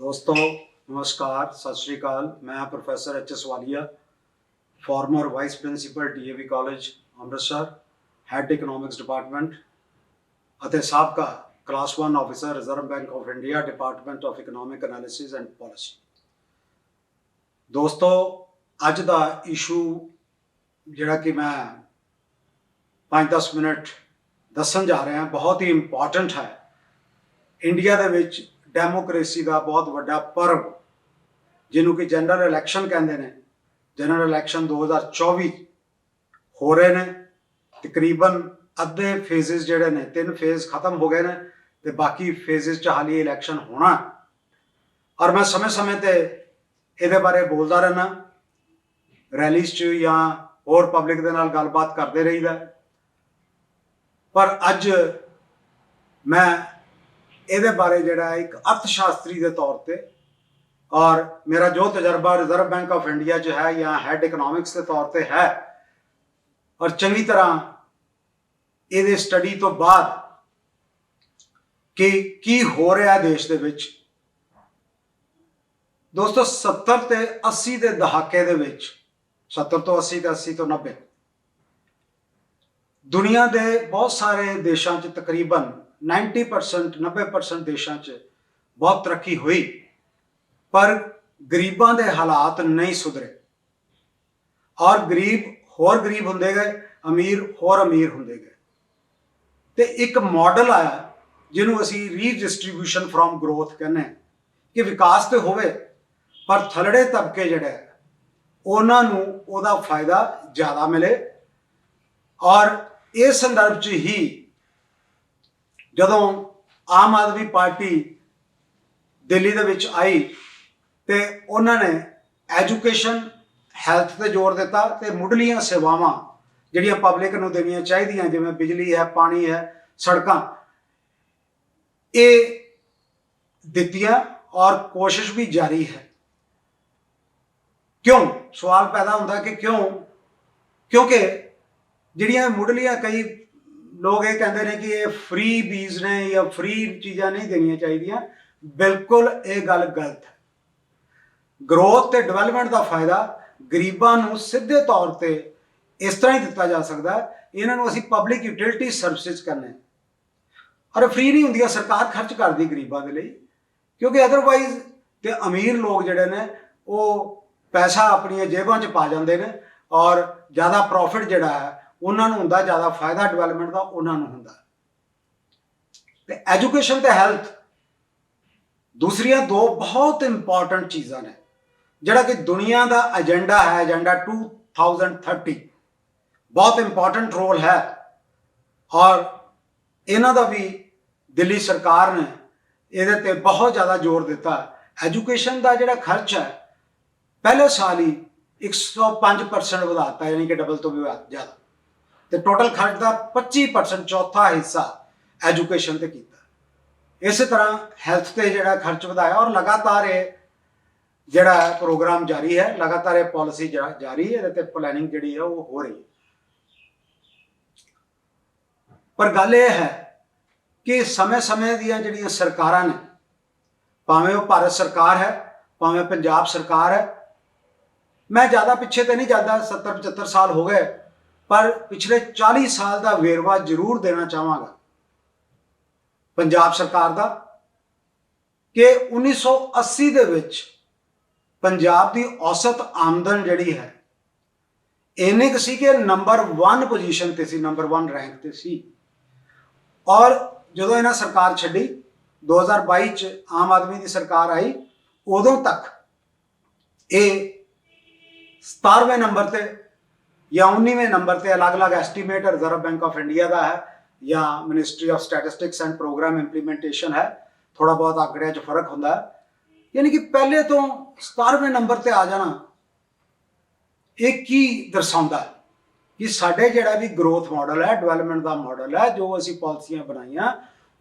ਦੋਸਤੋ, ਨਮਸਕਾਰ, ਸਤਿ ਸ਼੍ਰੀ ਅਕਾਲ। ਮੈਂ professor H S Walia former vice principal DAV college Amritsar head economics department ਅਤੇ ਸਾਬਕਾ class 1 officer reserve bank of India department of economic analysis and policy ਦੋਸਤੋ, ਅੱਜ ਦਾ ਇਸ਼ੂ ਜਿਹੜਾ ਕਿ ਮੈਂ 5-10 ਮਿੰਟ ਦੱਸਣ ਜਾ ਰਿਹਾ, ਬਹੁਤ ਹੀ ਇੰਪੋਰਟੈਂਟ ਹੈ। ਇੰਡੀਆ ਦੇ ਵਿੱਚ ਡੈਮੋਕ੍ਰੇਸੀ ਦਾ ਬਹੁਤ ਵੱਡਾ ਪਰਵ, ਜਿਹਨੂੰ ਕਿ ਜਨਰਲ ਇਲੈਕਸ਼ਨ ਕਹਿੰਦੇ ਨੇ। ਜਨਰਲ ਇਲੈਕਸ਼ਨ 2024 ਹੋ ਰਹੇ ਨੇ। ਤਕਰੀਬਨ ਅੱਧੇ ਫੇਜ਼ਸ ਜਿਹੜੇ ਨੇ, ਤਿੰਨ ਫੇਜ਼ ਖਤਮ ਹੋ ਗਏ ਨੇ ਤੇ ਬਾਕੀ ਫੇਜ਼ਸ ਚ ਹਾਲੀ ਇਲੈਕਸ਼ਨ ਹੋਣਾ। ਔਰ ਮੈਂ ਸਮੇਂ-ਸਮੇਂ ਤੇ ਇਹਦੇ ਬਾਰੇ ਬੋਲਦਾ ਰਹਿਣਾ ਰੈਲੀਜ਼ 'ਚ ਜਾਂ ਹੋਰ ਪਬਲਿਕ ਦੇ ਨਾਲ ਗੱਲਬਾਤ ਕਰਦੇ ਰਹੀਦਾ। ਪਰ ਅੱਜ ਮੈਂ ਇਹਦੇ ਬਾਰੇ ਜਿਹੜਾ ਹੈ ਇੱਕ ਅਰਥ ਸ਼ਾਸਤਰੀ ਦੇ ਤੌਰ ਤੇ ਔਰ ਮੇਰਾ ਜੋ ਤਜਰਬਾ ਰਿਜ਼ਰਵ ਬੈਂਕ ਆਫ ਇੰਡੀਆ 'ਚ ਹੈ ਜਾਂ ਹੈਡ ਇਕਨੋਮਿਕਸ ਦੇ ਤੌਰ ਤੇ ਹੈ, ਔਰ ਚੰਗੀ ਤਰ੍ਹਾਂ ਇਹਦੇ ਸਟੱਡੀ ਤੋਂ ਬਾਅਦ ਕਿ ਕੀ ਹੋ ਰਿਹਾ ਦੇਸ਼ ਦੇ ਵਿੱਚ, ਦੋਸਤੋ 70 ਤੇ 80 ਦੇ ਦਹਾਕੇ ਦੇ ਵਿੱਚ 70 ਤੋਂ 80 ਤੇ 80 ਤੋਂ 90 ਦੁਨੀਆ ਦੇ ਬਹੁਤ ਸਾਰੇ ਦੇਸ਼ਾਂ 'ਚ ਤਕਰੀਬਨ 90% 90% ਦੇਸ਼ਾਂ 'ਚ ਬਹੁਤ ਤਰੱਕੀ ਹੋਈ, ਪਰ ਗਰੀਬਾਂ ਦੇ ਹਾਲਾਤ ਨਹੀਂ ਸੁਧਰੇ। ਔਰ ਗਰੀਬ ਹੋਰ ਗਰੀਬ ਹੁੰਦੇ ਗਏ, ਅਮੀਰ ਹੋਰ ਅਮੀਰ ਹੁੰਦੇ ਗਏ। ਤੇ ਇੱਕ ਮਾਡਲ ਆਇਆ, ਜਿਹਨੂੰ ਅਸੀਂ ਰੀਡਿਸਟ੍ਰੀਬਿਊਸ਼ਨ ਫਰੋਮ ਗਰੋਥ ਕਹਿੰਦੇ ਹਾਂ, ਕਿ ਵਿਕਾਸ ਤੇ ਹੋਵੇ, ਪਰ ਥਲੜੇ ਤਬਕੇ ਜਿਹੜੇ ਉਹਨਾਂ ਨੂੰ ਉਹਦਾ ਫਾਇਦਾ ਜ਼ਿਆਦਾ ਮਿਲੇ। ਔਰ ਇਸ ਸੰਦਰਭ 'ਚ ਹੀ ਜਦੋਂ ਆਮ ਆਦਮੀ ਪਾਰਟੀ ਦਿੱਲੀ ਦੇ ਵਿੱਚ ਆਈ ਤੇ ਉਹਨਾਂ ਨੇ ਐਜੂਕੇਸ਼ਨ, ਹੈਲਥ ਤੇ ਜ਼ੋਰ ਦਿੱਤਾ ਤੇ ਮੁੱਢਲੀਆਂ ਸੇਵਾਵਾਂ ਜਿਹੜੀਆਂ ਪਬਲਿਕ ਨੂੰ ਦੇਣੀਆਂ ਚਾਹੀਦੀਆਂ, ਜਿਵੇਂ ਬਿਜਲੀ ਹੈ, ਪਾਣੀ ਹੈ, ਸੜਕਾਂ, ਇਹ ਦਿੱਤੀਆਂ ਔਰ ਕੋਸ਼ਿਸ਼ ਵੀ ਜਾਰੀ ਹੈ। ਕਿਉਂ? ਸਵਾਲ ਪੈਦਾ ਹੁੰਦਾ ਕਿ ਕਿਉਂ? ਕਿਉਂਕਿ ਜਿਹੜੀਆਂ ਮੁੱਢਲੀਆਂ ਕਈ ਲੋਕ ਇਹ ਕਹਿੰਦੇ ਨੇ ਕਿ ਇਹ ਫ੍ਰੀ ਬੀਜ਼ ਨੇ ਜਾਂ ਫ੍ਰੀ ਚੀਜ਼ਾਂ ਨਹੀਂ ਦੇਣੀਆਂ ਚਾਹੀਦੀਆਂ। ਬਿਲਕੁਲ ਇਹ ਗੱਲ ਗਲਤ ਹੈ। ਗਰੋਥ ਤੇ ਡਿਵੈਲਪਮੈਂਟ ਦਾ ਫਾਇਦਾ ਗਰੀਬਾਂ ਨੂੰ ਸਿੱਧੇ ਤੌਰ ਤੇ ਇਸ ਤਰ੍ਹਾਂ ਹੀ ਦਿੱਤਾ ਜਾ ਸਕਦਾ ਹੈ। ਇਹਨਾਂ ਨੂੰ ਅਸੀਂ ਪਬਲਿਕ ਯੂਟਿਲਿਟੀ ਸਰਵਿਸਿਜ਼ ਕਰਨੇ ਔਰ ਫ੍ਰੀ ਨਹੀਂ ਹੁੰਦੀਆਂ, ਸਰਕਾਰ ਖਰਚ ਕਰਦੀ ਗਰੀਬਾਂ ਦੇ ਲਈ। ਕਿਉਂਕਿ ਅਦਰਵਾਈਜ਼ ਤੇ ਅਮੀਰ ਲੋਕ ਜਿਹੜੇ ਨੇ, ਉਹ ਪੈਸਾ ਆਪਣੀਆਂ ਜੇਬਾਂ 'ਚ ਪਾ ਜਾਂਦੇ ਨੇ ਔਰ ਜ਼ਿਆਦਾ ਪ੍ਰੋਫਿਟ ਜਿਹੜਾ ਹੈ ਉਹਨਾਂ ਨੂੰ ਹੁੰਦਾ ਜ਼ਿਆਦਾ ਫਾਇਦਾ ਡਿਵੈਲਪਮੈਂਟ ਦਾ, ਉਹਨਾਂ ਨੂੰ ਹੁੰਦਾ। ਤੇ ਐਜੂਕੇਸ਼ਨ ਤੇ ਹੈਲਥ ਦੂਸਰੀਆਂ ਦੋ ਬਹੁਤ ਇੰਪੋਰਟੈਂਟ ਚੀਜ਼ਾਂ ਨੇ, ਜਿਹੜਾ ਕਿ ਦੁਨੀਆ ਦਾ ਏਜੰਡਾ ਹੈ ਏਜੰਡਾ 2030 ਬਹੁਤ ਇੰਪੋਰਟੈਂਟ ਰੋਲ ਹੈ। ਔਰ ਇਹਨਾਂ ਦਾ ਵੀ ਦਿੱਲੀ ਸਰਕਾਰ ਨੇ ਇਹਦੇ ਤੇ ਬਹੁਤ ਜ਼ਿਆਦਾ ਜ਼ੋਰ ਦਿੱਤਾ। ਐਜੂਕੇਸ਼ਨ ਦਾ ਜਿਹੜਾ ਖਰਚ ਹੈ, ਪਹਿਲੇ ਸਾਲ ਹੀ 105% ਵਧਾਤਾ, ਯਾਨੀ ਕਿ ਡਬਲ ਤੋਂ ਵੀ ਜ਼ਿਆਦਾ। ਤੇ ਟੋਟਲ ਖਰਚ ਦਾ 25% ਚੌਥਾ ਹਿੱਸਾ ਐਜੂਕੇਸ਼ਨ ਤੇ ਕੀਤਾ। ਇਸੇ ਤਰ੍ਹਾਂ ਹੈਲਥ ਤੇ ਜਿਹੜਾ ਖਰਚ ਵਧਾਇਆ ਔਰ ਲਗਾਤਾਰ ਇਹ ਜਿਹੜਾ ਪ੍ਰੋਗਰਾਮ ਜਾਰੀ ਹੈ, ਲਗਾਤਾਰ ਇਹ ਪਾਲਿਸੀ ਜਾਰੀ ਹੈ, ਇਹਦੇ ਤੇ ਪਲੈਨਿੰਗ ਜਿਹੜੀ ਹੈ ਉਹ ਹੋ ਰਹੀ ਹੈ। ਪਰ ਗੱਲ ਇਹ ਹੈ ਕਿ ਸਮੇਂ-ਸਮੇਂ ਦੀਆਂ ਜਿਹੜੀਆਂ ਸਰਕਾਰਾਂ ਨੇ, ਭਾਵੇਂ ਉਹ ਭਾਰਤ ਸਰਕਾਰ ਹੈ, ਭਾਵੇਂ ਪੰਜਾਬ ਸਰਕਾਰ ਹੈ, ਮੈਂ ਜ਼ਿਆਦਾ ਪਿੱਛੇ ਤੇ ਨਹੀਂ ਜਾਂਦਾ 70 75 ਸਾਲ ਹੋ ਗਏ ਪਰ ਪਿਛਲੇ 40 ਸਾਲ ਦਾ ਵੇਰਵਾ ਜ਼ਰੂਰ ਦੇਣਾ ਚਾਹਾਂਗਾ। ਪੰਜਾਬ ਸਰਕਾਰ ਦਾ ਕਿ 1980 ਦੇ ਵਿੱਚ ਪੰਜਾਬ ਦੀ ਔਸਤ ਆਮਦਨ ਜਿਹੜੀ ਹੈ, ਇੰਨੀ ਕੁ ਸੀ ਕਿ ਨੰਬਰ 1 ਪੋਜੀਸ਼ਨ ਤੇ ਸੀ ਨੰਬਰ 1 ਰੈਂਕ ਤੇ ਸੀ। ਔਰ ਜਦੋਂ ਇਹਨਾਂ ਸਰਕਾਰ ਛੱਡੀ 2022 ਚ ਆਮ ਆਦਮੀ ਦੀ ਸਰਕਾਰ ਆਈ, ਉਦੋਂ ਤੱਕ ਇਹ 17ਵੇਂ ਨੰਬਰ ਤੇ ਜਾਂ 19ਵੇਂ ਨੰਬਰ ਤੇ ਅਲੱਗ-ਅਲੱਗ estimate reserve bank of India ਦਾ ਹੈ ਜਾਂ ministry of statistics and programme implementation ਹੈ ਥੋੜਾ ਬਹੁਤ ਆંકੜਿਆਂ 'ਚ ਫ਼ਰਕ ਹੁੰਦਾ ਹੈ। ਯਾਨੀ ਕਿ ਪਹਿਲੇ ਤੋਂ 17ਵੇਂ ਨੰਬਰ ਤੇ ਆ ਜਾਣਾ, ਇਹ ਕੀ ਦਰਸਾਉਂਦਾ ਹੈ? ਕਿ ਸਾਡੇ ਜਿਹੜਾ ਵੀ ਗਰੋਥ ਮਾਡਲ ਹੈ ਡਿਵੈਲਪਮੈਂਟ ਦਾ ਮਾਡਲ ਹੈ, ਜੋ ਅਸੀਂ ਪਾਲਿਸੀਆਂ ਬਣਾਈਆਂ,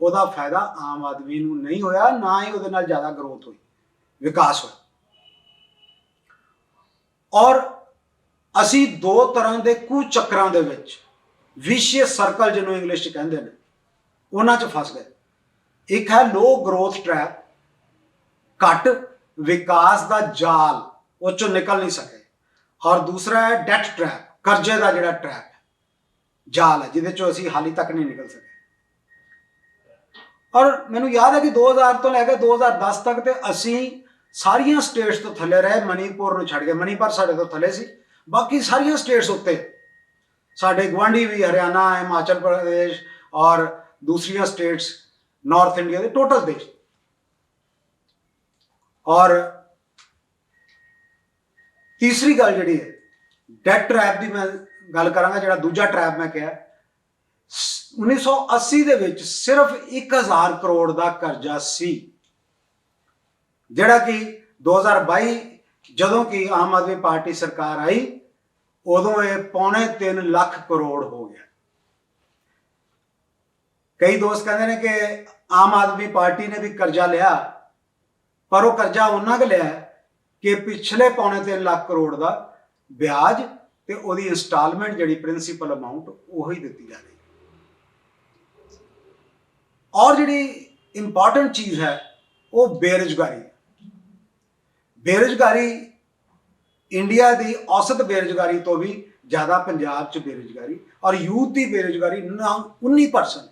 ਉਹਦਾ ਫਾਇਦਾ ਆਮ ਆਦਮੀ ਨੂੰ ਨਹੀਂ ਹੋਇਆ, ਨਾ ਹੀ ਉਹਦੇ ਨਾਲ ਜ਼ਿਆਦਾ ਗਰੋਥ ਹੋਈ, ਵਿਕਾਸ ਹੋਇਆ। ਔਰ ਅਸੀਂ ਦੋ ਤਰ੍ਹਾਂ ਦੇ ਕੁ ਚੱਕਰਾਂ ਦੇ ਵਿੱਚ ਵਿਸ਼ੇਸ਼ ਸਰਕਲ ਜਿਹਨੂੰ ਇੰਗਲਿਸ਼ ਚ ਕਹਿੰਦੇ ਨੇ, ਉਹਨਾਂ 'ਚ ਫਸ ਗਏ। ਇੱਕ ਹੈ ਲੋ ਗਰੋਥ ਟ੍ਰੈਪ ਘੱਟ ਵਿਕਾਸ ਦਾ ਜਾਲ, ਉਹ ਚੋਂ ਨਿਕਲ ਨਹੀਂ ਸਕੇ। ਔਰ ਦੂਸਰਾ ਹੈ ਡੈਟ ਟ੍ਰੈਪ ਕਰਜ਼ੇ ਦਾ ਜਿਹੜਾ ਟ੍ਰੈਪ ਜਾਲ ਹੈ, ਜਿਹਦੇ ਚੋਂ ਅਸੀਂ ਹਾਲੀ ਤੱਕ ਨਹੀਂ ਨਿਕਲ ਸਕੇ। ਔਰ ਮੈਨੂੰ ਯਾਦ ਹੈ ਕਿ 2000 ਤੋਂ ਲੈ ਕੇ 2010 ਤੱਕ ਤੇ ਅਸੀਂ ਸਾਰੀਆਂ ਸਟੇਟਸ ਤੋਂ ਥੱਲੇ ਰਹੇ ਮਣੀਪੁਰ ਨੂੰ ਛੱਡ ਕੇ ਮਣੀਪੁਰ ਸਾਡੇ ਤੋਂ ਥੱਲੇ ਸੀ। ਬਾਕੀ ਸਾਰੀਆਂ ਸਟੇਟਸ ਉੱਤੇ। ਸਾਡੇ ਗਵਾਂਢੀ ਵੀ ਹਰਿਆਣਾ, ਹਿਮਾਚਲ ਪ੍ਰਦੇਸ਼ ਔਰ ਦੂਸਰੀਆਂ ਸਟੇਟਸ ਨਾਰਥ ਇੰਡੀਆ ਦੇ ਟੋਟਲ ਦੇਸ਼। ਔਰ ਤੀਸਰੀ ਗੱਲ ਜਿਹੜੀ ਹੈ ਡੈਟ ਟ੍ਰੈਪ ਦੀ ਮੈਂ ਗੱਲ ਕਰਾਂਗਾ, ਜਿਹੜਾ ਦੂਜਾ ਟ੍ਰੈਪ ਮੈਂ ਕਿਹਾ। 1980 ਦੇ ਵਿੱਚ ਸਿਰਫ 1000 ਕਰੋੜ ਦਾ ਕਰਜ਼ਾ ਸੀ। ਜਿਹੜਾ ਕਿ 2022 ਜਦੋਂ ਕਿ ਆਮ ਆਦਮੀ ਪਾਰਟੀ ਸਰਕਾਰ ਆਈ ਉਦੋਂ ਇਹ ਪੌਣੇ 3 ਲੱਖ ਕਰੋੜ ਹੋ ਗਿਆ। ਕਈ ਦੋਸਤ ਕਹਿੰਦੇ ਨੇ ਕਿ ਆਮ ਆਦਮੀ ਪਾਰਟੀ ਨੇ ਵੀ ਕਰਜ਼ਾ ਲਿਆ, ਪਰ ਉਹ ਕਰਜ਼ਾ ਉਹਨਾਂ ਕੁ ਲਿਆ ਕਿ ਪਿਛਲੇ ਪੌਣੇ 3 ਲੱਖ ਕਰੋੜ ਦਾ ਵਿਆਜ ਤੇ ਉਹਦੀ ਇਨਸਟਾਲਮੈਂਟ ਜਿਹੜੀ ਪ੍ਰਿੰਸੀਪਲ ਅਮਾਉਂਟ ਉਹੀ ਦਿੱਤੀ ਜਾ ਰਹੀ ਔਰ ਜਿਹੜੀ ਇੰਪੋਰਟੈਂਟ ਚੀਜ਼ ਹੈ, ਉਹ ਬੇਰੁਜ਼ਗਾਰੀ ਬੇਰੁਜ਼ਗਾਰੀ ਇੰਡੀਆ ਦੀ ਔਸਤ ਬੇਰੁਜ਼ਗਾਰੀ ਤੋਂ ਵੀ ਜ਼ਿਆਦਾ ਪੰਜਾਬ 'ਚ ਬੇਰੁਜ਼ਗਾਰੀ ਔਰ ਯੂਥ ਦੀ ਬੇਰੁਜ਼ਗਾਰੀ ਨਾ 19%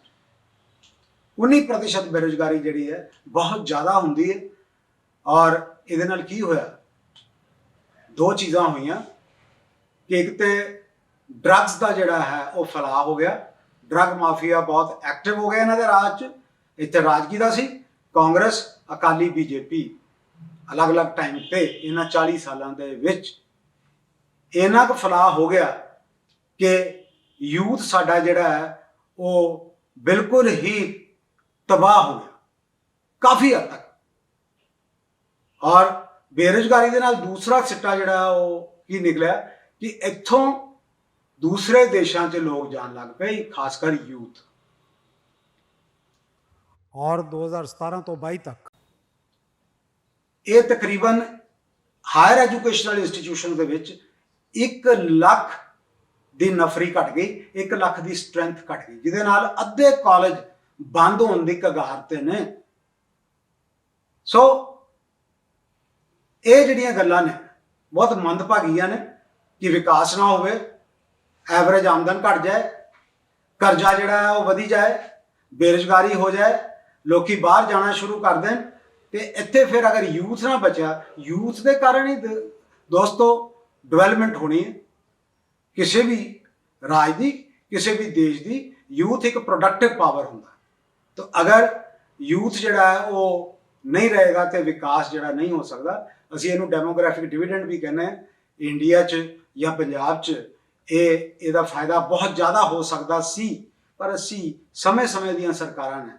19% ਬੇਰੁਜ਼ਗਾਰੀ ਜਿਹੜੀ ਹੈ ਬਹੁਤ ਜ਼ਿਆਦਾ ਹੁੰਦੀ ਹੈ ਔਰ ਇਹਦੇ ਨਾਲ ਕੀ ਹੋਇਆ? ਦੋ ਚੀਜ਼ਾਂ ਹੋਈਆਂ। ਕਿ ਇੱਕ ਤੇ ਡਰੱਗਸ ਦਾ ਜਿਹੜਾ ਹੈ ਉਹ ਫੈਲਾਅ ਹੋ ਗਿਆ। ਡਰੱਗ ਮਾਫੀਆ ਬਹੁਤ ਐਕਟਿਵ ਹੋ ਗਿਆ ਇਹਨਾਂ ਦੇ ਰਾਜ 'ਚ। ਇੱਥੇ ਰਾਜ ਕਿਹਦਾ ਸੀ, ਕਾਂਗਰਸ, ਅਕਾਲੀ ਬੀਜੇਪੀ। ਅਲੱਗ-ਅਲੱਗ ਟਾਈਮ ਤੇ ਇਹਨਾਂ 40 ਸਾਲਾਂ ਦੇ ਵਿੱਚ ਇਹਨਾਂ ਕੁ ਫੈਲਾਅ ਹੋ ਗਿਆ ਕਿ ਯੂਥ ਸਾਡਾ ਜਿਹੜਾ ਹੈ, ਉਹ ਬਿਲਕੁਲ ਹੀ ਤਬਾਹ ਹੋ ਗਿਆ। ਕਾਫੀ ਹੱਦ ਤੱਕ। ਔਰ ਬੇਰੁਜ਼ਗਾਰੀ ਦੇ ਨਾਲ ਦੂਸਰਾ ਸਿੱਟਾ ਜਿਹੜਾ ਉਹ ਕੀ ਨਿਕਲਿਆ ਕਿ ਇੱਥੋਂ ਦੂਸਰੇ ਦੇਸ਼ਾਂ 'ਚ ਲੋਕ ਜਾਣ ਲੱਗ ਪਏ ਖਾਸ ਕਰ ਯੂਥ ਔਰ 2017 ਤੋਂ 22 ਤੱਕ ਇਹ ਤਕਰੀਬਨ ਹਾਇਰ ਐਜੂਕੇਸ਼ਨਲ ਇੰਸਟੀਟਿਊਸ਼ਨ ਦੇ ਵਿੱਚ 1 ਲੱਖ ਦੀ ਨਫਰੀ ਘਟ ਗਈ 1 ਲੱਖ ਦੀ ਸਟਰੈਂਥ ਘਟ ਗਈ, ਜਿਹਦੇ ਨਾਲ ਅੱਧੇ ਕਾਲਜ ਬੰਦ ਹੋਣ ਦੀ ਕਗਾਰ ਤੇ ਨੇ। ਸੋ ਇਹ ਜਿਹੜੀਆਂ ਗੱਲਾਂ ਨੇ, ਬਹੁਤ ਮੰਦਭਾਗੀਆਂ ਨੇ, ਕਿ ਵਿਕਾਸ ਨਾ ਹੋਵੇ ਐਵਰੇਜ ਆਮਦਨ ਘਟ ਜਾਏ, ਕਰਜ਼ਾ ਜਿਹੜਾ ਹੈ ਉਹ ਵਧੀ ਜਾਏ, ਬੇਰੁਜ਼ਗਾਰੀ ਹੋ ਜਾਏ, ਲੋਕੀ ਬਾਹਰ ਜਾਣਾ ਸ਼ੁਰੂ ਕਰ ਦੇਣ ਤੇ ਇੱਥੇ ਫਿਰ ਅਗਰ ਯੂਥ ਨਾ ਬਚਿਆ ਯੂਥ ਦੇ ਕਾਰਨ ਹੀ ਦੋਸਤੋ ਡਿਵੈਲਪਮੈਂਟ ਹੋਣੀ ਹੈ। ਕਿਸੇ ਵੀ ਰਾਜ ਦੀ, ਕਿਸੇ ਵੀ ਦੇਸ਼ ਦੀ ਯੂਥ ਇੱਕ ਪ੍ਰੋਡਕਟਿਵ ਪਾਵਰ ਹੁੰਦਾ। ਤਾਂ ਅਗਰ ਯੂਥ ਜਿਹੜਾ ਹੈ ਉਹ ਨਹੀਂ ਰਹੇਗਾ ਤੇ ਵਿਕਾਸ ਜਿਹੜਾ ਨਹੀਂ ਹੋ ਸਕਦਾ, ਅਸੀਂ ਇਹਨੂੰ ਡੈਮੋਗ੍ਰਾਫਿਕ ਡਿਵੀਡੈਂਡ ਵੀ ਕਹਿੰਦੇ ਹਾਂ। ਇੰਡੀਆ 'ਚ ਜਾਂ ਪੰਜਾਬ 'ਚ ਇਹ, ਇਹਦਾ ਫਾਇਦਾ ਬਹੁਤ ਜ਼ਿਆਦਾ ਹੋ ਸਕਦਾ ਸੀ, ਪਰ ਅਸੀਂ ਸਮੇਂ-ਸਮੇਂ ਦੀਆਂ ਸਰਕਾਰਾਂ ਨੇ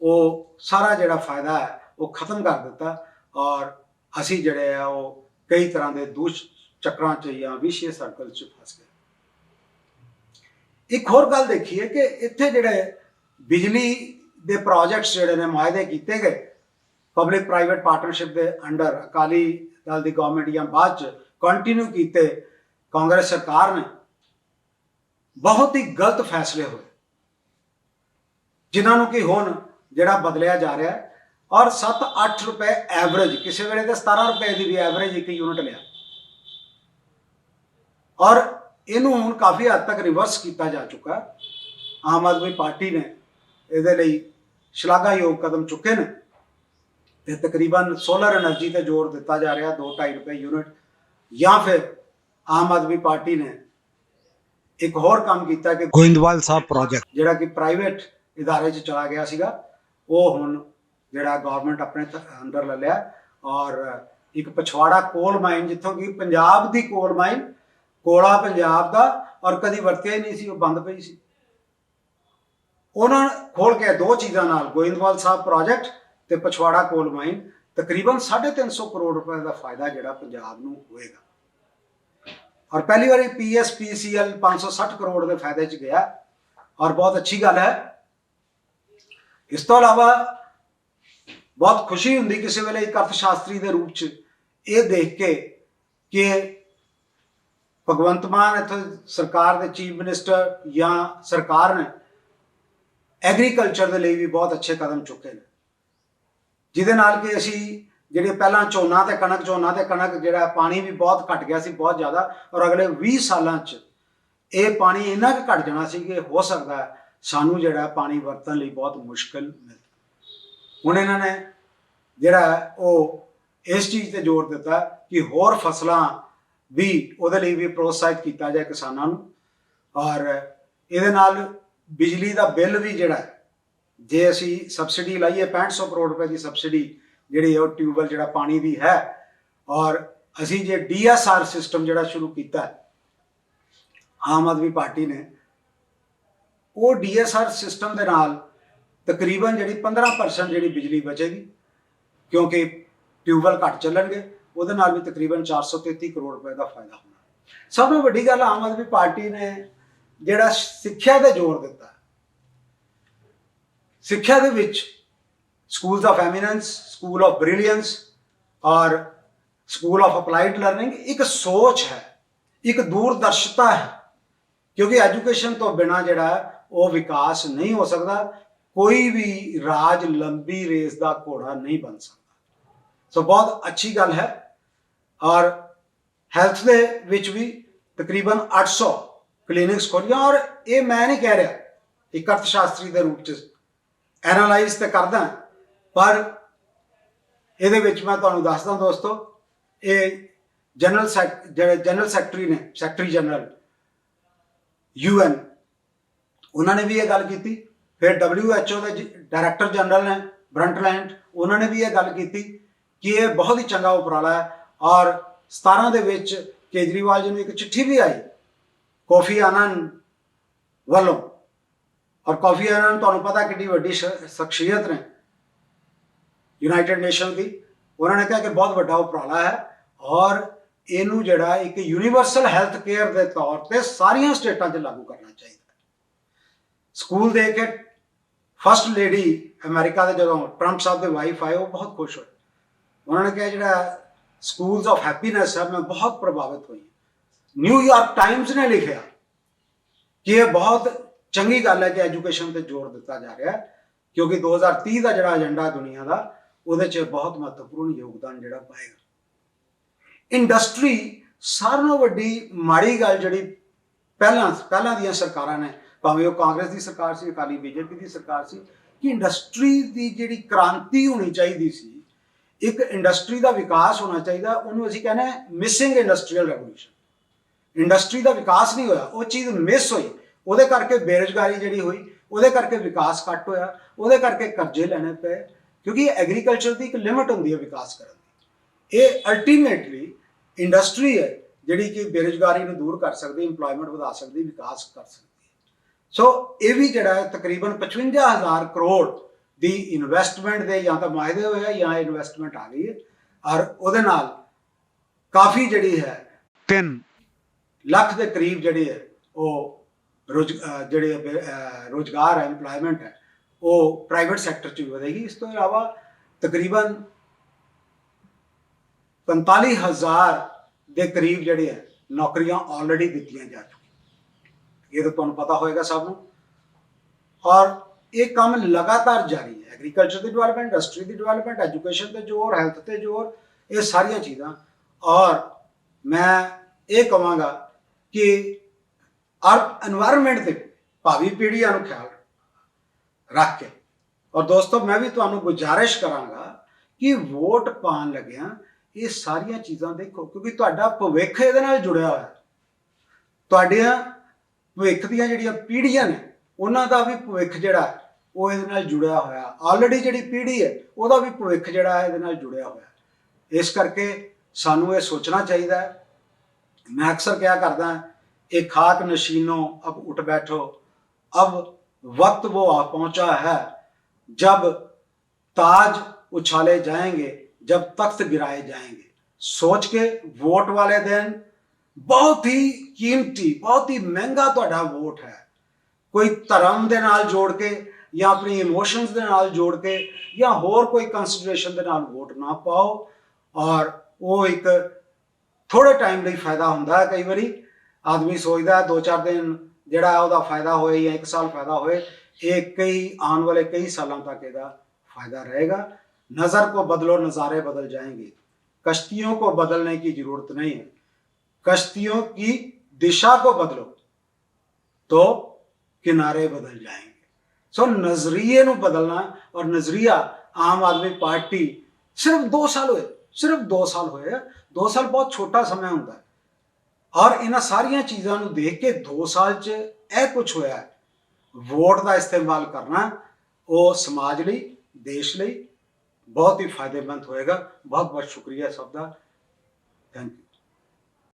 ਉਹ ਸਾਰਾ ਜਿਹੜਾ ਫਾਇਦਾ ਹੈ ਉਹ ਖਤਮ ਕਰ ਦਿੱਤਾ ਔਰ ਅਸੀਂ ਜਿਹੜੇ ਆ ਉਹ ਕਈ ਤਰ੍ਹਾਂ ਦੇ ਦੁਸ਼ ਚੱਕਰਾਂ 'ਚ ਜਾਂ ਵਿਸ਼ੇ ਸਰਕਲ 'ਚ ਫਸ ਗਏ। ਇੱਕ ਹੋਰ ਗੱਲ ਦੇਖੀਏ ਕਿ ਇੱਥੇ ਜਿਹੜੇ ਬਿਜਲੀ ਦੇ ਪ੍ਰੋਜੈਕਟਸ ਜਿਹੜੇ ਨੇ ਮੁਆਇਦੇ ਕੀਤੇ ਗਏ ਪਬਲਿਕ ਪ੍ਰਾਈਵੇਟ ਪਾਰਟਨਰਸ਼ਿਪ ਦੇ ਅੰਡਰ ਅਕਾਲੀ ਦਲ ਦੀ ਗਵਰਨਮੈਂਟ ਜਾਂ ਬਾਅਦ ਚ ਕੰਟੀਨਿਊ ਕੀਤੇ ਕਾਂਗਰਸ ਸਰਕਾਰ ਨੇ, ਬਹੁਤ ਹੀ ਗਲਤ ਫੈਸਲੇ ਹੋਏ। ਜਿਨ੍ਹਾਂ ਨੂੰ ਕਿ ਹੁਣ ਜਿਹੜਾ ਬਦਲਿਆ ਜਾ ਰਿਹਾ ਹੈ ਔਰ 7-8 ਰੁਪਏ ਐਵਰੇਜ ਕਿਸੇ ਵੇਲੇ ਤੇ 17 ਰੁਪਏ ਦੀ ਵੀ ਐਵਰੇਜ ਇੱਕ ਯੂਨਿਟ ਲਿਆ। ਔਰ ਇਹਨੂੰ ਹੁਣ ਕਾਫੀ ਹੱਦ ਤੱਕ ਰਿਵਰਸ ਕੀਤਾ ਜਾ ਚੁੱਕਾ। ਆਮ ਆਦਮੀ ਪਾਰਟੀ ਨੇ ਇਹਦੇ ਲਈ ਸ਼ਲਾਘਾਯੋਗ ਕਦਮ ਚੁੱਕੇ ਨੇ। ਤੇ ਤਕਰੀਬਨ ਸੋਲਰ એનર્ਜੀ ਤੇ ਜ਼ੋਰ ਦਿੱਤਾ ਜਾ ਰਿਹਾ 2.5 ਰੁਪਏ ਯੂਨਿਟ ਜਾਂ ਫਿਰ ਆਮ ਆਦਮੀ ਪਾਰਟੀ ਨੇ ਇੱਕ ਹੋਰ ਕੰਮ ਕੀਤਾ ਕਿ ਗੋਇੰਦਵਾਲ ਸਾਹਿਬ ਪ੍ਰੋਜੈਕਟ ਜਿਹੜਾ ਕਿ ਪ੍ਰਾਈਵੇਟ ਇਦਾਰੇ 'ਚ ਚਲਾ ਗਿਆ ਸੀਗਾ ਉਹ ਹੁਣ ਜਿਹੜਾ ਗਵਰਨਮੈਂਟ ਆਪਣੇ ਅੰਦਰ ਲੈ ਲਿਆ। ਔਰ ਇੱਕ ਪਛਵਾੜਾ ਕੋਲ ਮਾਈਨ ਜਿੱਥੋਂ ਕਿ ਪੰਜਾਬ ਦੀ ਕੋਲ ਮਾਈਨ ਕੋਲਾ ਪੰਜਾਬ ਦਾ, ਔਰ ਕਦੀ ਵਰਤਿਆ ਹੀ ਨਹੀਂ ਸੀ, ਉਹ ਬੰਦ ਪਈ ਸੀ। ਉਹਨਾਂ ਖੋਲ ਕੇ ਦੋ ਚੀਜ਼ਾਂ ਨਾਲ, ਗੋਇੰਦਵਾਲ ਸਾਹਿਬ ਪ੍ਰੋਜੈਕਟ ਤੇ ਪਛਵਾੜਾ ਕੋਲ ਮਾਈਨ ਤਕਰੀਬਨ 350 ਕਰੋੜ ਰੁਪਏ ਦਾ ਫਾਇਦਾ ਜਿਹੜਾ ਪੰਜਾਬ ਨੂੰ ਹੋਏਗਾ। ਔਰ ਪਹਿਲੀ ਵਾਰੀ ਪੀਐਸਪੀਸੀਐਲ 560 ਕਰੋੜ ਦੇ ਫਾਇਦੇ ਚ ਗਿਆ। ਔਰ ਬਹੁਤ ਅੱਛੀ ਗੱਲ ਹੈ। ਇਸ ਤੋਂ ਇਲਾਵਾ ਬਹੁਤ ਖੁਸ਼ੀ ਹੁੰਦੀ ਕਿਸੇ ਵੇਲੇ ਇੱਕ ਅਰਥਸ਼ਾਸਤਰੀ ਦੇ ਰੂਪ ਚ ਇਹ ਦੇਖ ਕੇ ਕਿ ਭਗਵੰਤ ਮਾਨ ਇੱਥੇ ਸਰਕਾਰ ਦੇ ਚੀਫ ਮਿਨਿਸਟਰ ਜਾਂ ਸਰਕਾਰ ਨੇ ਐਗਰੀਕਲਚਰ ਦੇ ਲਈ ਵੀ ਬਹੁਤ ਅੱਛੇ ਕਦਮ ਚੁੱਕੇ ਨੇ। ਜਿਹਦੇ ਨਾਲ ਕਿ ਅਸੀਂ ਜਿਹੜੇ ਪਹਿਲਾਂ ਝੋਨਾ ਤੇ ਕਣਕ, ਝੋਨਾ ਤੇ ਕਣਕ ਜਿਹੜਾ ਪਾਣੀ ਵੀ ਬਹੁਤ ਘਟ ਗਿਆ ਸੀ, ਬਹੁਤ ਜ਼ਿਆਦਾ, ਔਰ ਅਗਲੇ 20 ਸਾਲਾਂ 'ਚ ਇਹ ਪਾਣੀ ਇੰਨਾ ਕੁ ਘਟ ਜਾਣਾ ਸੀ ਕਿ ਹੋ ਸਕਦਾ ਸਾਨੂੰ ਜਿਹੜਾ ਪਾਣੀ ਵਰਤਣ ਲਈ ਬਹੁਤ ਮੁਸ਼ਕਲ ਮਿਲ ਹੁਣ ਇਹਨਾਂ ਨੇ ਜਿਹੜਾ ਉਹ ਇਸ ਚੀਜ਼ ਤੇ ਜ਼ੋਰ ਦਿੱਤਾ ਕਿ ਹੋਰ ਫਸਲਾਂ ਵੀ ਉਹਦੇ ਲਈ ਵੀ ਪ੍ਰੋਤਸਾਹਿਤ ਕੀਤਾ ਜਾਏ ਕਿਸਾਨਾਂ ਨੂੰ। ਔਰ ਇਹਦੇ ਨਾਲ ਬਿਜਲੀ ਦਾ ਬਿੱਲ ਵੀ ਜਿਹੜਾ, ਜੇ ਅਸੀਂ ਸਬਸਿਡੀ ਲਾਈਏ 6500 ਕਰੋੜ ਰੁਪਏ ਦੀ ਸਬਸਿਡੀ ਜਿਹੜੀ ਹੈ ਉਹ ਟਿਊਬਵੈਲ ਜਿਹੜਾ ਪਾਣੀ ਦੀ ਹੈ। ਔਰ ਅਸੀਂ ਜੇ ਡੀਐਸਆਰ ਸਿਸਟਮ ਜਿਹੜਾ ਸ਼ੁਰੂ ਕੀਤਾ, ਆਮ ਆਦਮੀ ਪਾਰਟੀ ਨੇ, ਉਹ ਡੀਐਸਆਰ ਸਿਸਟਮ ਦੇ ਨਾਲ ਤਕਰੀਬਨ ਜਿਹੜੀ 15% ਜਿਹੜੀ ਬਿਜਲੀ ਬਚੇਗੀ, ਕਿਉਂਕਿ ਟਿਊਬਵੈਲ ਘੱਟ ਚੱਲਣਗੇ, ਉਹਦੇ ਨਾਲ ਵੀ ਤਕਰੀਬਨ 433 ਕਰੋੜ ਰੁਪਏ ਦਾ ਫਾਇਦਾ ਹੋਣਾ। ਸਭ ਤੋਂ ਵੱਡੀ ਗੱਲ ਆਮ ਆਦਮੀ ਪਾਰਟੀ ਨੇ ਜਿਹੜਾ ਸਿੱਖਿਆ ਤੇ ਜ਼ੋਰ ਦਿੱਤਾ। ਸਿੱਖਿਆ ਦੇ ਵਿੱਚ schools of eminence school of brilliance ਔਰ ਸਕੂਲ ਆਫ ਅਪਲਾਈਡ ਲਰਨਿੰਗ ਇੱਕ ਸੋਚ ਹੈ, ਇੱਕ ਦੂਰਦਰਸ਼ਤਾ ਹੈ। ਕਿਉਂਕਿ ਐਜੂਕੇਸ਼ਨ ਤੋਂ ਬਿਨਾ ਜਿਹੜਾ ਉਹ ਵਿਕਾਸ ਨਹੀਂ ਹੋ ਸਕਦਾ। ਕੋਈ ਵੀ ਰਾਜ ਲੰਬੀ ਰੇਸ ਦਾ ਘੋੜਾ ਨਹੀਂ ਬਣ ਸਕਦਾ। ਸੋ ਬਹੁਤ ਅੱਛੀ ਗੱਲ ਹੈ। ਔਰ ਹੈਲਥ ਦੇ ਵਿੱਚ ਵੀ ਤਕਰੀਬਨ 800 ਕਲੀਨਿਕਸ ਖੋਲੀਆਂ। ਔਰ ਇਹ ਮੈਂ ਨਹੀਂ ਕਹਿ ਰਿਹਾ ਇੱਕ ਅਰਥ ਸ਼ਾਸਤਰੀ ਦੇ ਰੂਪ ਚ ਐਨਾਲਾਈਜ਼ ਤਾਂ ਕਰਦਾ ਪਰ ਇਹਦੇ ਵਿੱਚ ਮੈਂ ਤੁਹਾਨੂੰ ਦੱਸਦਾ ਦੋਸਤੋ, ਇਹ ਜਨਰਲ ਸੈਕ ਜਿਹੜੇ ਜਨਰਲ ਸੈਕਟਰੀ ਨੇ ਸੈਕਟਰੀ ਜਨਰਲ ਯੂਐਨ ਉਹਨਾਂ ਨੇ ਵੀ ਇਹ ਗੱਲ ਕੀਤੀ। ਫਿਰ WHO ਦੇ ਡਾਇਰੈਕਟਰ ਜਨਰਲ ਨੇ ਬਰੰਟਲੈਂਡ ਉਹਨਾਂ ਨੇ ਵੀ ਇਹ ਗੱਲ ਕੀਤੀ ਕਿ ਇਹ ਬਹੁਤ ਹੀ ਚੰਗਾ ਉਪਰਾਲਾ ਹੈ ਔਰ 17 ਦੇ ਵਿੱਚ ਕੇਜਰੀਵਾਲ ਜੀ ਨੂੰ ਇੱਕ ਚਿੱਠੀ ਵੀ ਆਈ, ਕੋਫੀ ਆਨੰਦ ਵੱਲੋਂ। ਔਰ ਕੋਫੀ ਆਨੰਦ ਤੁਹਾਨੂੰ ਪਤਾ ਕਿੰਨੀ ਵੱਡੀ ਸ਼- ਸ਼ਖਸੀਅਤ ਨੇ ਯੂਨਾਈਟਿਡ ਨੇਸ਼ਨ ਦੀ। ਉਹਨਾਂ ਨੇ ਕਿਹਾ ਕਿ ਬਹੁਤ ਵੱਡਾ ਉਪਰਾਲਾ ਹੈ ਔਰ ਇਹਨੂੰ ਜਿਹੜਾ ਇੱਕ ਯੂਨੀਵਰਸਲ ਹੈਲਥ ਕੇਅਰ ਦੇ ਤੌਰ ਤੇ ਸਾਰੀਆਂ ਸਟੇਟਾਂ 'ਚ ਲਾਗੂ ਕਰਨਾ ਚਾਹੀਦਾ ਸਕੂਲ ਦੇ ਕੇ ਫਸਟ ਲੇਡੀ ਅਮਰੀਕਾ ਦੇ ਜਦੋਂ ਟਰੰਪ ਸਾਹਿਬ ਦੇ ਵਾਈਫ ਆਏ, ਉਹ ਬਹੁਤ ਖੁਸ਼ ਹੋਏ। ਉਹਨਾਂ ਨੇ ਕਿਹਾ, ਜਿਹੜਾ ਸਕੂਲਸ ਆਫ ਹੈਪੀਨੈਸ ਹੈ ਮੈਂ ਬਹੁਤ ਪ੍ਰਭਾਵਿਤ ਹੋਈ ਨਿਊਯਾਰਕ ਟਾਈਮਜ਼ ਨੇ ਲਿਖਿਆ ਕਿ ਇਹ ਬਹੁਤ ਚੰਗੀ ਗੱਲ ਹੈ ਕਿ ਐਜੂਕੇਸ਼ਨ ਤੇ ਜ਼ੋਰ ਦਿੱਤਾ ਜਾ ਰਿਹਾ ਹੈ, ਕਿਉਂਕਿ 2030 ਦਾ ਜਿਹੜਾ ਏਜੰਡਾ ਦੁਨੀਆ ਦਾ, ਉਹਦੇ 'ਚ ਬਹੁਤ ਮਹੱਤਵਪੂਰਨ ਯੋਗਦਾਨ ਜਿਹੜਾ ਪਾਏਗਾ। ਇੰਡਸਟਰੀ ਸਾਰਿਆਂ ਨਾਲੋਂ ਵੱਡੀ ਮਾੜੀ ਗੱਲ ਜਿਹੜੀ ਪਹਿਲਾਂ ਪਹਿਲਾਂ ਦੀਆਂ ਸਰਕਾਰਾਂ ਨੇ ਭਾਵੇਂ ਉਹ ਕਾਂਗਰਸ ਦੀ ਸਰਕਾਰ ਸੀ, ਅਕਾਲੀ ਬੀਜੇਪੀ ਦੀ ਸਰਕਾਰ ਸੀ, ਕਿ ਇੰਡਸਟਰੀ ਦੀ ਜਿਹੜੀ ਕ੍ਰਾਂਤੀ ਹੋਣੀ ਚਾਹੀਦੀ ਸੀ, ਇੱਕ ਇੰਡਸਟਰੀ ਦਾ ਵਿਕਾਸ ਹੋਣਾ ਚਾਹੀਦਾ, ਉਹਨੂੰ ਅਸੀਂ ਕਹਿੰਦੇ ਮਿਸਿੰਗ ਇੰਡਸਟਰੀਅਲ ਰੈਵੋਲੂਸ਼ਨ ਇੰਡਸਟਰੀ ਦਾ ਵਿਕਾਸ ਨਹੀਂ ਹੋਇਆ, ਉਹ ਚੀਜ਼ ਮਿਸ ਹੋਈ। ਉਹਦੇ ਕਰਕੇ ਬੇਰੁਜ਼ਗਾਰੀ ਜਿਹੜੀ ਹੋਈ, ਉਹਦੇ ਕਰਕੇ ਵਿਕਾਸ ਘੱਟ ਹੋਇਆ, ਉਹਦੇ ਕਰਕੇ ਕਰਜ਼ੇ ਲੈਣੇ ਪਏ, ਕਿਉਂਕਿ ਐਗਰੀਕਲਚਰ ਦੀ ਇੱਕ ਲਿਮਟ ਹੁੰਦੀ ਹੈ ਵਿਕਾਸ ਕਰਨ ਦੀ। ਇਹ ਅਲਟੀਮੇਟਲੀ ਇੰਡਸਟਰੀ ਹੈ, ਜਿਹੜੀ ਕਿ ਬੇਰੁਜ਼ਗਾਰੀ ਨੂੰ ਦੂਰ ਕਰ ਸਕਦੀ ਏਮਪਲੋਇਮੈਂਟ ਵਧਾ ਸਕਦੀ, ਵਿਕਾਸ ਕਰ ਸਕਦੀ। ਸੋ ਇਹ ਵੀ ਜਿਹੜਾ ਹੈ ਤਕਰੀਬਨ 55000 ਕਰੋੜ ਦੀ ਇਨਵੈਸਟਮੈਂਟ ਦੇ ਜਾਂ ਤਾਂ ਮਾਇਦੇ ਹੋਏ ਆ ਜਾਂ ਇਨਵੈਸਟਮੈਂਟ ਆ ਗਈ ਹੈ। ਔਰ ਉਹਦੇ ਨਾਲ ਕਾਫੀ ਜਿਹੜੀ ਹੈ 3 ਲੱਖ ਦੇ ਕਰੀਬ ਜਿਹੜੇ ਹੈ ਉਹ ਰੋਜ਼ ਜਿਹੜੇ ਬੇ- ਅਹ ਰੋਜ਼ਗਾਰ ਹੈ ਏਮਪਲੋਇਮੈਂਟ ਹੈ, ਉਹ ਪ੍ਰਾਈਵੇਟ ਸੈਕਟਰ 'ਚ ਵੀ ਵਧੇਗੀ। ਇਸ ਤੋਂ ਇਲਾਵਾ ਤਕਰੀਬਨ 45000 ਦੇ ਕਰੀਬ ਜਿਹੜੇ ਹੈ ਨੌਕਰੀਆਂ ਆਲਰੇਡੀ ਦਿੱਤੀਆਂ ਜਾ ਚੁੱਕੀਆਂ ਇਹ ਤਾਂ ਤੁਹਾਨੂੰ ਪਤਾ ਹੋਏਗਾ ਸਭ ਨੂੰ। ਔਰ ਇਹ ਕੰਮ ਲਗਾਤਾਰ ਜਾਰੀ ਹੈ। ਐਗਰੀਕਲਚਰ ਦੀ ਡਿਵੈਲਪਮੈਂਟ ਇੰਡਸਟਰੀ ਦੀ ਡਿਵੈਲਪਮੈਂਟ ਐਜੂਕੇਸ਼ਨ ਤੇ ਜ਼ੋਰ ਹੈਲਥ ਤੇ ਜ਼ੋਰ, ਇਹ ਸਾਰੀਆਂ ਚੀਜ਼ਾਂ। ਔਰ ਮੈਂ ਇਹ ਕਹਾਂਗਾ ਕਿ ਅਰਥ এনवायरमेंट ਤੇ ਭਾਵੀ ਪੀੜ੍ਹੀਆਂ ਨੂੰ ਖਿਆਲ ਰੱਖ ਕੇ। ਔਰ ਦੋਸਤੋ, ਮੈਂ ਵੀ ਤੁਹਾਨੂੰ ਗੁਜਾਰਿਸ਼ ਕਰਾਂਗਾ ਕਿ ਵੋਟ ਪਾਣ ਲੱਗਿਆਂ ਇਹ ਸਾਰੀਆਂ ਚੀਜ਼ਾਂ ਦੇਖੋ, ਕਿਉਂਕਿ ਤੁਹਾਡਾ ਭਵਿੱਖ ਇਹਦੇ ਨਾਲ ਜੁੜਿਆ ਹੋਇਆ। ਤੁਹਾਡੀਆਂ ਭਵਿੱਖ ਦੀਆਂ ਜਿਹੜੀਆਂ ਪੀੜ੍ਹੀਆਂ ਨੇ ਉਹਨਾਂ ਦਾ ਵੀ ਭਵਿੱਖ ਜਿਹੜਾ ਹੈ, ਉਹ ਇਹਦੇ ਨਾਲ ਜੁੜਿਆ ਹੋਇਆ ਆਲਰੇਡੀ ਜਿਹੜੀ ਪੀੜ੍ਹੀ ਹੈ ਉਹਦਾ ਵੀ ਭਵਿੱਖ ਜਿਹੜਾ ਹੈ ਇਹਦੇ ਨਾਲ ਜੁੜਿਆ ਹੋਇਆ ਹੈ। ਇਸ ਕਰਕੇ ਸਾਨੂੰ ਇਹ ਸੋਚਣਾ ਚਾਹੀਦਾ ਹੈ मैं अक्सर क्या करता है एक खाक नशीनों अब उठ बैठो अब वक्त वो आ पहुंचा है जब ताज उछाले जाएंगे जब तख्त गिराए जाएंगे सोच के वोट वाले दिन ਬਹੁਤ ਹੀ ਕੀਮਤੀ ਬਹੁਤ ਹੀ ਮਹਿੰਗਾ ਤੁਹਾਡਾ ਵੋਟ ਹੈ ਕੋਈ ਧਰਮ ਦੇ ਨਾਲ ਜੋੜ ਕੇ ਜਾਂ ਆਪਣੀ ਇਮੋਸ਼ਨਸ ਦੇ ਨਾਲ ਜੋੜ ਕੇ ਜਾਂ ਹੋਰ ਕੋਈ ਕੰਸੀਡਰੇਸ਼ਨ ਦੇ ਨਾਲ ਵੋਟ ਨਾ ਪਾਓ ਔਰ ਉਹ ਇੱਕ ਥੋੜੇ ਟਾਈਮ ਲਈ ਫਾਇਦਾ ਹੁੰਦਾ ਹੈ ਕਈ ਵਾਰੀ ਆਦਮੀ ਸੋਚਦਾ ਹੈ ਦੋ ਚਾਰ ਦਿਨ ਜਿਹੜਾ ਹੈ ਉਹਦਾ ਫਾਇਦਾ ਹੋਏ ਜਾਂ ਇੱਕ ਸਾਲ ਫਾਇਦਾ ਹੋਏ ਇਹ ਕਈ ਆਉਣ ਵਾਲੇ ਕਈ ਸਾਲਾਂ ਤੱਕ ਇਹਦਾ ਫਾਇਦਾ ਰਹੇਗਾ नजर को बदलो नज़ारे बदल जाएंगे कश्तियों को बदलने की जरूरत नहीं है कश्तियों की दिशा को बदलो तो किनारे बदल जाएंगे ਸੋ ਨਜ਼ਰੀਏ ਨੂੰ ਬਦਲਣਾ ਔਰ ਨਜ਼ਰੀਆ ਆਮ ਆਦਮੀ ਪਾਰਟੀ ਸਿਰਫ 2 ਸਾਲ ਹੋਏ ਸਿਰਫ 2 ਸਾਲ ਹੋਏ ਆ 2 ਸਾਲ ਬਹੁਤ ਛੋਟਾ ਸਮਾਂ ਹੁੰਦਾ ਹੈ ਔਰ ਇਹਨਾਂ ਸਾਰੀਆਂ ਚੀਜ਼ਾਂ ਨੂੰ ਦੇਖ ਕੇ 2 ਸਾਲ 'ਚ ਇਹ ਕੁਝ ਹੋਇਆ ਹੈ ਵੋਟ ਦਾ ਇਸਤੇਮਾਲ ਕਰਨਾ ਉਹ ਸਮਾਜ ਲਈ ਦੇਸ਼ ਲਈ ਬਹੁਤ ਹੀ ਫਾਇਦੇਮੰਦ ਹੋਏਗਾ ਬਹੁਤ ਬਹੁਤ ਸ਼ੁਕਰੀਆ ਸਭ ਦਾ ਥੈਂਕ ਯੂ